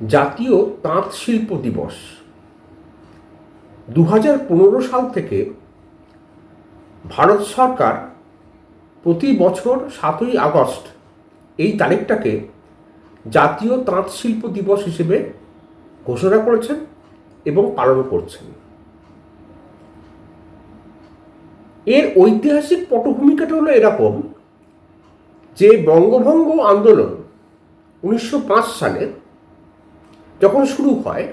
জাতীয় তাঁত শিল্প দিবস। দু পনেরো সাল থেকে ভারত সরকার প্রতি বছর সাতই আগস্ট এই তারিখটাকে জাতীয় তাঁত শিল্প দিবস হিসেবে ঘোষণা করেছেন এবং পালন করছেন। এর ঐতিহাসিক পটভূমিকাটা হলো এরকম যে বঙ্গভঙ্গ আন্দোলন উনিশশো সালে যখন শুরু হয়,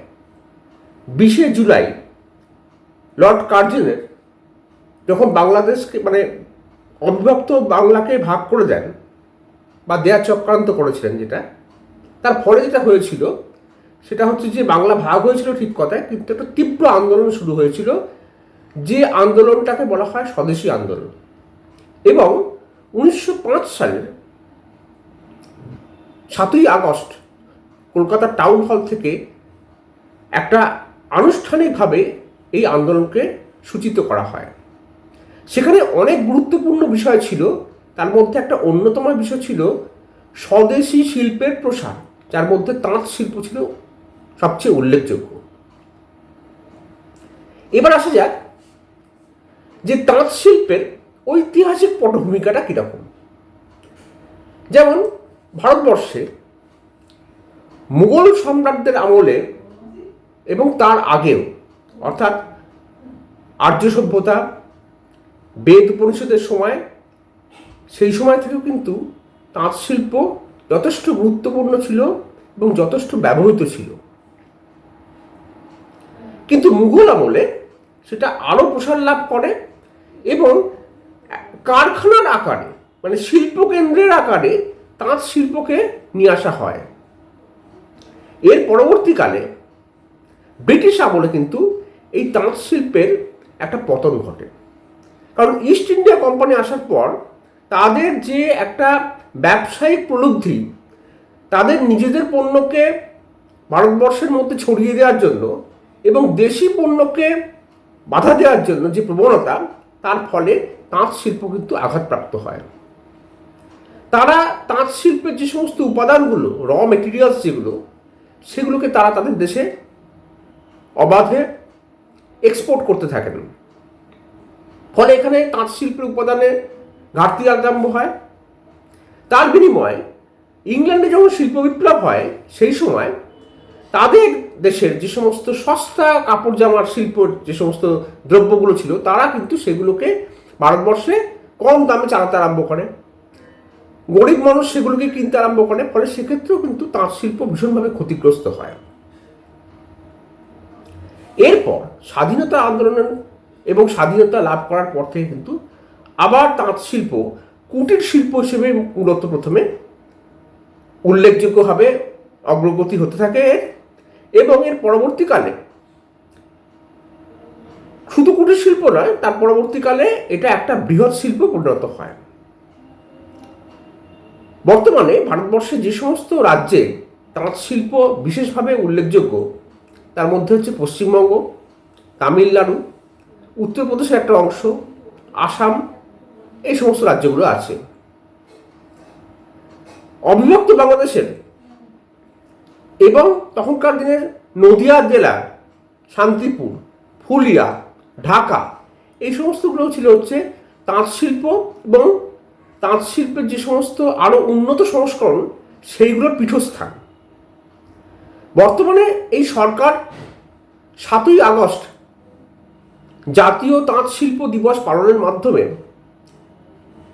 বিশে জুলাই, লর্ড কার্জেনের যখন বাংলাদেশকে মানে অবিভক্ত বাংলাকে ভাগ করে দেন বা দেয়া চক্রান্ত করেছিলেন যেটা, তার ফলে যেটা হয়েছিল, সেটা হচ্ছে যে বাংলা ভাগ হয়েছিল ঠিক কথায়, কিন্তু একটা তীব্র আন্দোলন শুরু হয়েছিল, যে আন্দোলনটাকে বলা হয় স্বদেশী আন্দোলন। এবং উনিশশো সালের সাতই আগস্ট কলকাতা টাউন হল থেকে একটা আনুষ্ঠানিকভাবে এই আন্দোলনকে সূচিত করা হয়। সেখানে অনেক গুরুত্বপূর্ণ বিষয় ছিল। তার মধ্যে একটা অন্যতম বিষয় ছিল স্বদেশি শিল্পের প্রসার, যার মধ্যে তাঁত শিল্প ছিল সবচেয়ে উল্লেখযোগ্য। এবার আসা যাক যে তাঁত শিল্পের ঐতিহাসিক পটভূমিকাটা কীরকম। যেমন ভারতবর্ষে মুঘল সম্রাটদের আমলে এবং তার আগেও, অর্থাৎ আর্য সভ্যতা, বেদ উপনিষদের সময়, সেই সময় থেকেও কিন্তু তাঁত শিল্প যথেষ্ট গুরুত্বপূর্ণ ছিল এবং যথেষ্ট ব্যবহৃত ছিল। কিন্তু মুঘল আমলে সেটা আরও প্রসার লাভ করে এবং কারখানার আকারে মানে শিল্প কেন্দ্রের আকারে তাঁত শিল্পকে নিয়ে আসা হয়। এর পরবর্তীকালে ব্রিটিশ আমলে কিন্তু এই তাঁত শিল্পের একটা পতন ঘটে। কারণ ইস্ট ইন্ডিয়া কোম্পানি আসার পর তাদের যে একটা ব্যবসায়িক প্রলব্ধি তাদের নিজেদের পণ্যকে ভারতবর্ষের মধ্যে ছড়িয়ে দেওয়ার জন্য এবং দেশি পণ্যকে বাধা দেওয়ার জন্য যে প্রবণতা, তার ফলে তাঁত শিল্প কিন্তু আঘাতপ্রাপ্ত হয়। তারা তাঁত শিল্পের যে সমস্ত উপাদানগুলো র মেটেরিয়ালস যেগুলো সেগুলোকে তারা তাদের দেশে অবাধে এক্সপোর্ট করতে থাকেন। ফলে এখানে তাঁত শিল্পের উপাদানে ঘাটতি আরম্ভ হয়। তার বিনিময়ে ইংল্যান্ডে যখন শিল্প বিপ্লব হয়, সেই সময় তাদের দেশের যে সমস্ত সস্তা কাপড় জামার শিল্প, যে সমস্ত দ্রব্যগুলো ছিল, তারা কিন্তু সেগুলোকে ভারতবর্ষে কম দামে চালাতে আরম্ভ করে। গরিব মানুষ সেগুলোকে কিনতে আরম্ভ করে, ফলে সেক্ষেত্রেও কিন্তু তাঁত শিল্প ভীষণভাবে ক্ষতিগ্রস্ত হয়। এরপর স্বাধীনতা আন্দোলনের এবং স্বাধীনতা লাভ করার পর থেকে কিন্তু আবার তাঁত শিল্প, কুটির শিল্প হিসেবে মূলত প্রথমে উল্লেখযোগ্যভাবে অগ্রগতি হতে থাকে এবং এর পরবর্তীকালে শুধু কুটির শিল্প নয়, তার পরবর্তীকালে এটা একটা বৃহৎ শিল্প পরিণত হয়। বর্তমানে ভারতবর্ষে যে সমস্ত রাজ্যে তাঁত শিল্প বিশেষভাবে উল্লেখযোগ্য, তার মধ্যে হচ্ছে পশ্চিমবঙ্গ, তামিলনাড়ু, উত্তরপ্রদেশের একটা অংশ, আসাম, এই সমস্ত রাজ্যগুলো আছে। অবিভক্ত বাংলাদেশের এবং তখনকার দিনের নদিয়া জেলা, শান্তিপুর, ফুলিয়া, ঢাকা, এই সমস্তগুলো ছিল হচ্ছে তাঁত শিল্প এবং তাঁত শিল্পের যে সমস্ত আরও উন্নত সংস্করণ, সেইগুলোর পীঠস্থান। বর্তমানে এই সরকার সাতই আগস্ট জাতীয় তাঁত শিল্প দিবস পালনের মাধ্যমে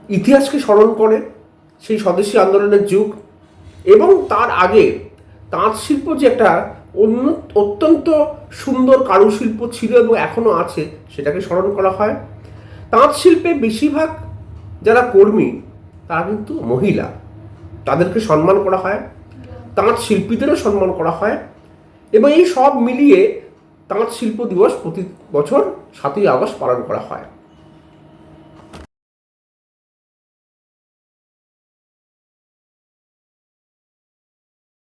ইতিহাসকে স্মরণ করে সেই স্বদেশী আন্দোলনের যুগ এবং তার আগে তাঁত শিল্প যে একটা অন্য, অত্যন্ত সুন্দর কারুশিল্প ছিল এবং এখনও আছে, সেটাকে স্মরণ করা হয়। তাঁত শিল্পে বেশিরভাগ যারা কর্মী, তারা কিন্তু মহিলা। তাদেরকে সম্মান করা হয়, তাঁত শিল্পীদেরও সম্মান করা হয় এবং এই সব মিলিয়ে তাঁত শিল্প দিবস প্রতি বছর সাতই আগস্ট পালন করা হয়।